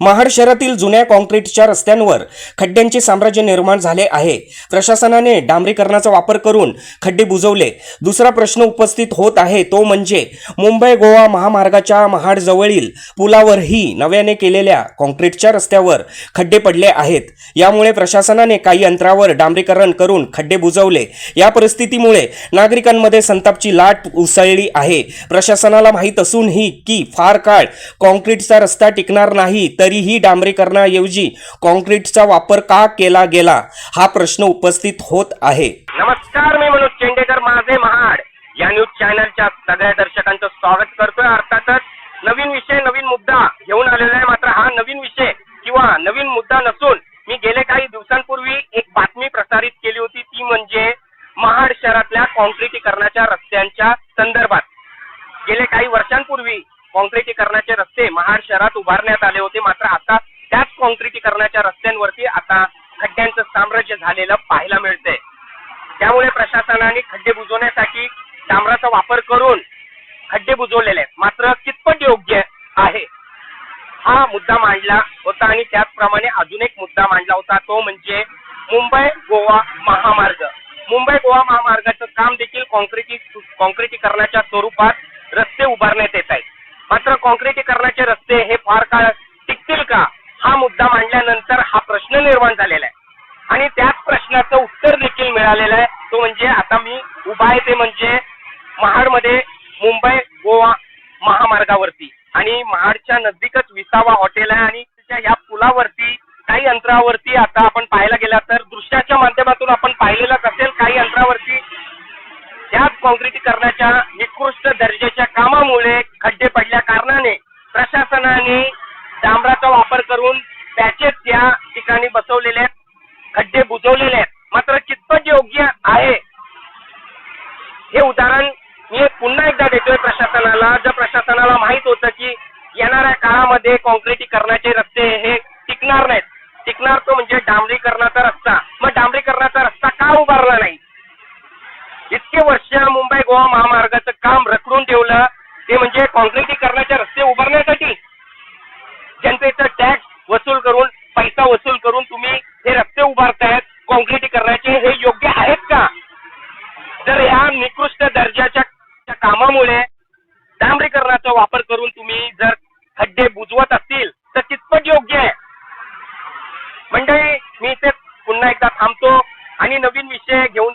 महाड शहरातील जुन्या कॉन्क्रीटच्या रस्त्यांवर खड्ड्यांचे साम्राज्य निर्माण झाले आहे. प्रशासनाने डांबरीकरणाचा वापर करून खड्डे बुजवले. दुसरा प्रश्न उपस्थित होत आहे तो म्हणजे मुंबई गोवा महामार्गाच्या महाडजवळील पुलावरही नव्याने केलेल्या कॉन्क्रीटच्या रस्त्यावर खड्डे पडले आहेत. यामुळे प्रशासनाने काही अंतरावर डांबरीकरण करून खड्डे बुजवले. या परिस्थितीमुळे नागरिकांमध्ये संतापची लाट उसळली आहे. प्रशासनाला माहीत असूनही की फार काळ कॉन्क्रीटचा रस्ता टिकणार नाही तर तरीही डांबरीकरणाऐवजी कॉन्क्रीटचा वापर का केला गेला हा प्रश्न उपस्थित होत आहे. नमस्कार मी मनोज चेंडेकर माझे महाड. या न्यूज चॅनलच्या सगळ्या दर्शकांचं स्वागत करतोय. अर्थातच नवीन विषय नवीन मुद्दा घेऊन आलेला आहे. मात्र हा नवीन विषय किंवा नवीन मुद्दा नसून मी गेले काही दिवसांपूर्वी एक बातमी प्रसारित केली होती. ती म्हणजे महाड शहरातल्या कॉन्क्रिटीकरणाच्या रस्त्यांच्या संदर्भात. गेले काही वर्षांपूर्वी कॉन्क्रिटीकरणाचे रस्ते महाड शहरात उभारण्यात आले होते. मात्र आता त्याच कॉन्क्रिटीकरणाच्या रस्त्यांवरती आता खड्ड्यांचं साम्राज्य झालेलं पाहायला मिळतंय. त्यामुळे प्रशासनाने खड्डे बुजवण्यासाठी डांबराचा वापर करून खड्डे बुजवलेले आहेत. मात्र कितपत योग्य आहे? हा मुद्दा मांडला होता आणि त्याचप्रमाणे अजून एक मुद्दा मांडला होता. तो म्हणजे मुंबई गोवा महामार्ग. मुंबई गोवा महामार्गाचं काम देखील कॉन्क्रिटी कॉन्क्रिटीकरणाच्या स्वरूपात रस्ते उभारण्यात येत आहेत. मात्र काँक्रिटीकरणाचे रस्ते हे फार काळ टिकतील का? हा मुद्दा मांडल्यानंतर हा प्रश्न निर्माण झालेला आहे. आणि त्याच प्रश्नाचं उत्तर देखील मिळालेलं आहे. तो म्हणजे आता मी उभा आहे ते म्हणजे महाडमध्ये मुंबई गोवा महामार्गावरती. आणि महाडच्या नजदीकच विसावा हॉटेल आहे आणि तिच्या या पुलावरती काही अंतरावरती आता आपण पाहायला गेला तर दृश्याच्या माध्यमातून आपण पाहिलेलंच असेल काही अंतरावरती त्याच काँक्रिटीकरणाच्या निकृष्ट दर्जाच्या कामामुळे खड्डे पडल्या कारणाने प्रशासनाने डांबराचा वापर करून पॅचेस त्या ठिकाणी बसवलेले आहेत. खड्डे बुजवलेले आहेत. मात्र कितपत योग्य आहे? हे उदाहरण मी पुन्हा एकदा देतोय प्रशासनाला. जर प्रशासनाला माहीत होतं की येणाऱ्या काळामध्ये कॉन्क्रिटीकरणाचे रस्ते हे टिकणार नाहीत. टिकणार तो म्हणजे डांबरीकरणाचा रस्ता. मग डांबरीकरणाचा रस्ता का उभारला नाही? इतके वर्ष मुंबई गोवा महामार्गाचं काम रखडून ठेवलं. ते म्हणजे कॉन्क्रिटीकरणाचे रस्ते उभारण्यासाठी. जनतेचं टॅक्स वसूल करून पैसा वसूल करून तुम्ही हे रस्ते उभारतायत कॉन्क्रिटीकरणाचे हे योग्य आहेत का? जर या निकृष्ट दर्जाच्या कामामुळे डांबरीकरणाचा वापर करून तुम्ही जर खड्डे बुजवत असतील तर कितपत योग्य आहे. मंडळी मी इथे पुन्हा एकदा थांबतो आणि नवीन विषय घेऊन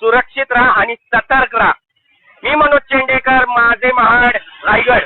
सुरक्षित राहा आणि सतर्क राहा. मी मनोज चेंडेकर माझे महाड रायगड.